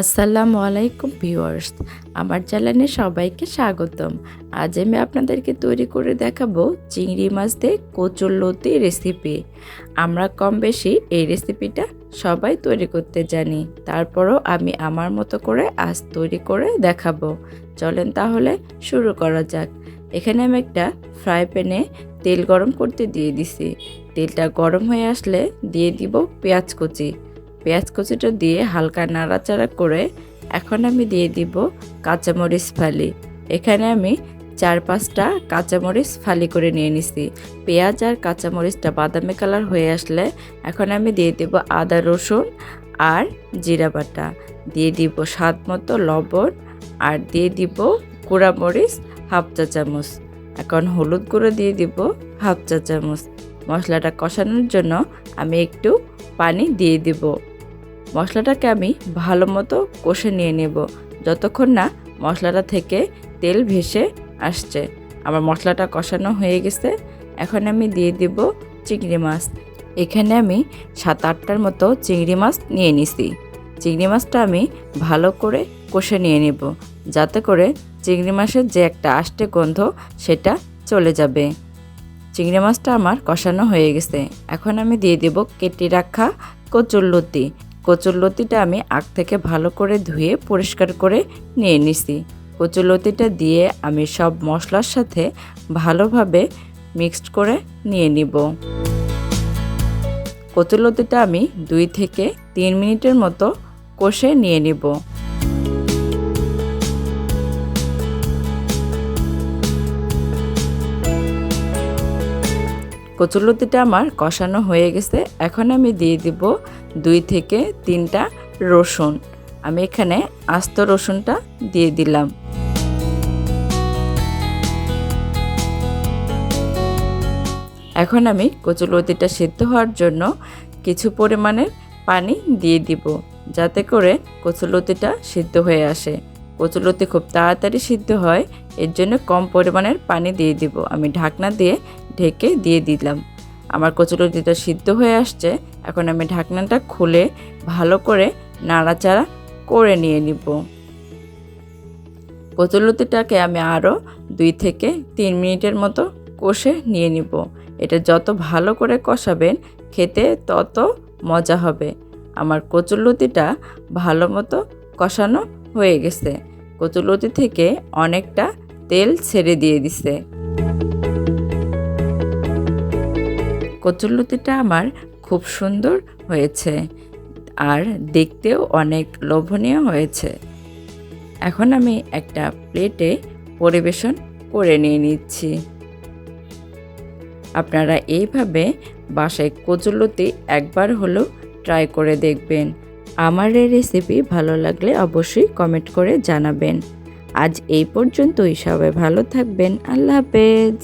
আসসালামু আলাইকুম ভিউয়ার্স, আমার চ্যানেলে সবাইকে স্বাগতম। আজ আমি আপনাদেরকে তৈরি করে দেখাবো চিংড়ি মাছ দিয়ে কচুরলতি রেসিপি। আমরা কম বেশি এই রেসিপিটা সবাই তৈরি করতে জানি, তারপরও আমি আমার মতো করে আজ তৈরি করে দেখাবো। চলেন তাহলে শুরু করা যাক। এখানে আমি একটা ফ্রাই প্যানে তেল গরম করতে দিয়ে দিছি। তেলটা গরম হয়ে আসলে দিয়ে দিব পেঁয়াজ কুচি। পেঁয়াজ কুচিটা দিয়ে হালকা নাড়াচাড়া করে এখন আমি দিয়ে দিব কাঁচামরিচ ফালি। এখানে আমি চার পাঁচটা কাঁচামরিচ ফালি করে নিয়ে নিছি। পেঁয়াজ আর কাঁচামরিচটা বাদামি কালার হয়ে আসলে এখন আমি দিয়ে দিব আদা, রসুন আর জিরা বাটা। দিয়ে দিব স্বাদ মতো লবণ আর দিয়ে দিব মরিচ হাফ চা চামচ। এখন হলুদ গুঁড়ো দিয়ে দিব হাফ চা চামচ। মশলাটা কষানোর জন্য আমি একটু পানি দিয়ে দিব। মশলাটাকে আমি ভালো মতো কষে নিয়ে নেব। যতক্ষণ না মশলাটা থেকে তেল ভেসে আসছে। আমার মশলাটা কষানো হয়ে গেছে। এখন আমি দিয়ে দিব চিংড়ি মাছ। এখানে আমি সাত আটটার মতো চিংড়ি মাছ নিয়ে নিছি। চিংড়ি মাছটা আমি ভালো করে কষে নিয়ে নেব। যাতে করে চিংড়ি মাছের যে একটা আষ্টে গন্ধ সেটা চলে যাবে। চিংড়ি মাছটা আমার কষানো হয়ে গেছে। এখন আমি দিয়ে দেব কেটে রাখা কচুর কচুরলতি কচুরলতিটা আমি আগ থেকে ভালো করে ধুয়ে পরিষ্কার করে নিয়ে নিছি। কচুরলতিটা দিয়ে আমি সব মশলার সাথে ভালোভাবে মিক্সড করে নিয়ে নিব। কচুরলতিটা আমি দুই থেকে তিন মিনিটের মতো কষে নিয়ে নিব। কচুরলতিটা আমার কষানো হয়ে গেছে। এখন আমি দিয়ে দিব দুই থেকে তিনটা রসুন। আমি এখানে আস্ত রসুনটা দিয়ে দিলাম। এখন আমি কচুলতিটা সিদ্ধ হওয়ার জন্য কিছু পরিমাণের পানি দিয়ে দিব, যাতে করে কচুলতিটা সিদ্ধ হয়ে আসে। কচুলতি খুব তাড়াতাড়ি সিদ্ধ হয়, এর জন্য কম পরিমাণের পানি দিয়ে দিব। আমি ঢাকনা দিয়ে ঢেকে দিয়ে দিলাম। আমার কচুরলতিটা সিদ্ধ হয়ে আসছে। এখন আমি ঢাকনাটা খুলে ভালো করে নাড়াচাড়া করে নিয়ে নিব। কচুরলতিটাকে আমি আরও দুই থেকে তিন মিনিটের মতো কষে নিয়ে নিব। এটা যত ভালো করে কষাবেন, খেতে তত মজা হবে। আমার কচুরলতিটা ভালো মতো কষানো হয়ে গেছে। কচুরলতি থেকে অনেকটা তেল ছেড়ে দিয়ে দিছে। কচুরলতিটা আমার খুব সুন্দর হয়েছে আর দেখতেও অনেক লোভনীয় হয়েছে। এখন আমি একটা প্লেটে পরিবেশন করে নিয়ে নিচ্ছি। আপনারা এইভাবে বাসায় কচুরলতি একবার হলেও ট্রাই করে দেখবেন। আমার এই রেসিপি ভালো লাগলে অবশ্যই কমেন্ট করে জানাবেন। আজ এই পর্যন্তই। সবাই ভালো থাকবেন। আল্লাহ হাফেজ।